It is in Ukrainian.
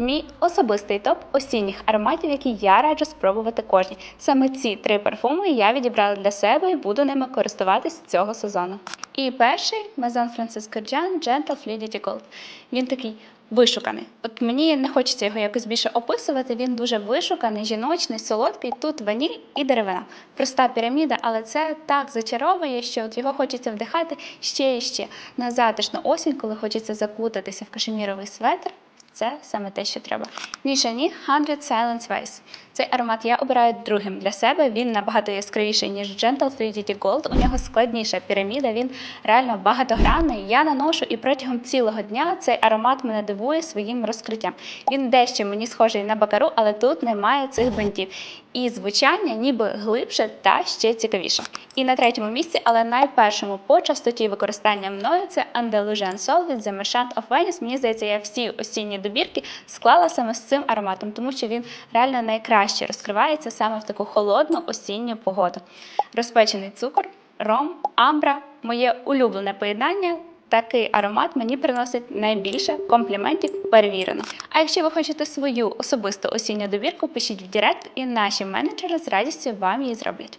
мій особистий топ осінніх ароматів, які я раджу спробувати кожній. Саме ці три парфуми я відібрала для себе і буду ними користуватись цього сезону. І перший Maison Francisco Gian Gentle Fluidity Gold. Він такий вишуканий. От мені не хочеться його якось більше описувати. Він дуже вишуканий, жіночний, солодкий. Тут ваніль і деревина. Проста піраміда, але це так зачаровує, що от його хочеться вдихати ще і ще. На затишну осінь, коли хочеться закутатися в кашеміровий светр. Це саме те, що треба. Нішані 100 Silence Vice. Цей аромат я обираю другим для себе. Він набагато яскравіший, ніж Gentle Fluidity Gold. У нього складніша піраміда, він реально багатогранний. Я наношу і протягом цілого дня цей аромат мене дивує своїм розкриттям. Він дещо мені схожий на бакару, але тут немає цих бантів. І звучання ніби глибше та ще цікавіше. І на третьому місці, але найпершому по частоті використання мною це Andalusian Soul від The Merchant of Venice. Мені здається, я всі осінні добірки склала саме з цим ароматом, тому що він реально найкраще розкривається саме в таку холодну осінню погоду. Розпечений цукор, ром, амбра моє улюблене поєднання. Такий аромат мені приносить найбільше компліментів перевірено. А якщо ви хочете свою особисту осінню добірку, пишіть в Директ, і наші менеджери з радістю вам її зроблять.